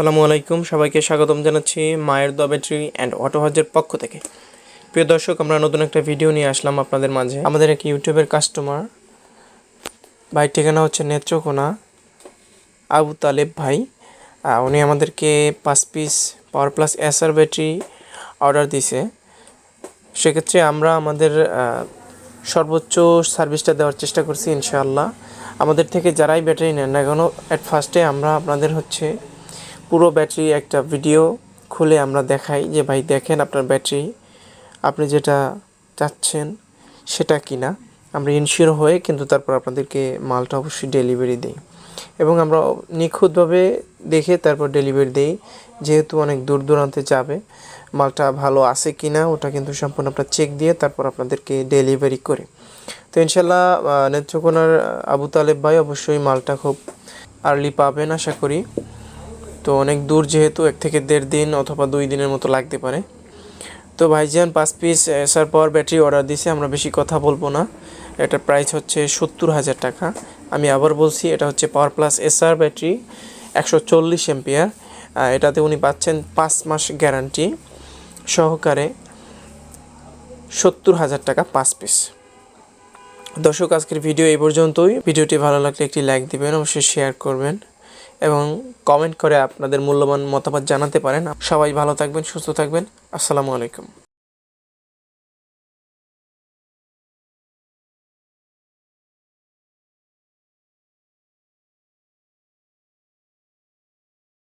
আসসালামু আলাইকুম, সবাইকে স্বাগতম জানাচ্ছি মায়ের দ ব্যাটারি অ্যান্ড অটো হজের পক্ষ থেকে। প্রিয় দর্শক, আমরা নতুন একটা ভিডিও নিয়ে আসলাম আপনাদের মাঝে। আমাদের এক ইউটিউবের কাস্টমার ভাই ঠিকানা হচ্ছে নেত্রকোনা, আবু তালেব ভাই। উনি আমাদেরকে পাঁচ piece power plus SR battery order দিছে। সেক্ষেত্রে আমরা আমাদের সর্বোচ্চ সার্ভিসটা দেওয়ার চেষ্টা করছি ইনশাআল্লাহ। আমাদের থেকে যারাই ব্যাটারি নেন না কেন অ্যাট ফার্স্টে আমরা আপনাদের হচ্ছে পুরো ব্যাটারি একটা ভিডিও খুলে আমরা দেখাই যে, ভাই, দেখেন আপনার ব্যাটারি। আপনি যেটা চাচ্ছেন সেটা কিনা? আমরা ইনশিওর হয়ে কিন্তু তারপর আপনাদেরকে মালটা অবশ্যই ডেলিভারি দিই। এবং আমরা নিখুঁতভাবে দেখে তারপর ডেলিভারি দিই, যেহেতু অনেক দূর দূরান্তে যাবে। মালটা ভালো আছে কি না ওটা কিন্তু সম্পূর্ণ আপনার চেক দিয়ে তারপর আপনাদেরকে ডেলিভারি করি। তো ইনশাল্লাহ নেত্রকোনার আবু তালেব ভাই অবশ্যই মালটা খুব আর্লি পাবেন, আশা করি। তো অনেক দূর যেহেতু, এক থেকে দেড় দিন অথবা দুই দিনের মতো লাগতে পারে। তো ভাইজান পাঁচ পিস এসার পাওয়ার ব্যাটারি অর্ডার দিছে, আমরা বেশি কথা বলব না। এটার প্রাইস হচ্ছে সত্তর হাজার টাকা। আমি আবার বলছি, এটা হচ্ছে পাওয়ার প্লাস এসআর ব্যাটারি, একশো চল্লিশ এমপিয়ার। এটাতে উনি পাচ্ছেন পাঁচ মাস গ্যারান্টি সহকারে সত্তর হাজার টাকা পাঁচ পিস। দর্শক, আজকের ভিডিও এই পর্যন্তই। ভিডিওটি ভালো লাগলে একটি লাইক দিবেন, অবশ্যই শেয়ার করবেন। এবং কমেন্ট করে আপনাদের মূল্যবান মতামত জানাতে পারেন। সবাই ভালো থাকবেন, সুস্থ থাকবেন। আসসালামু আলাইকুম।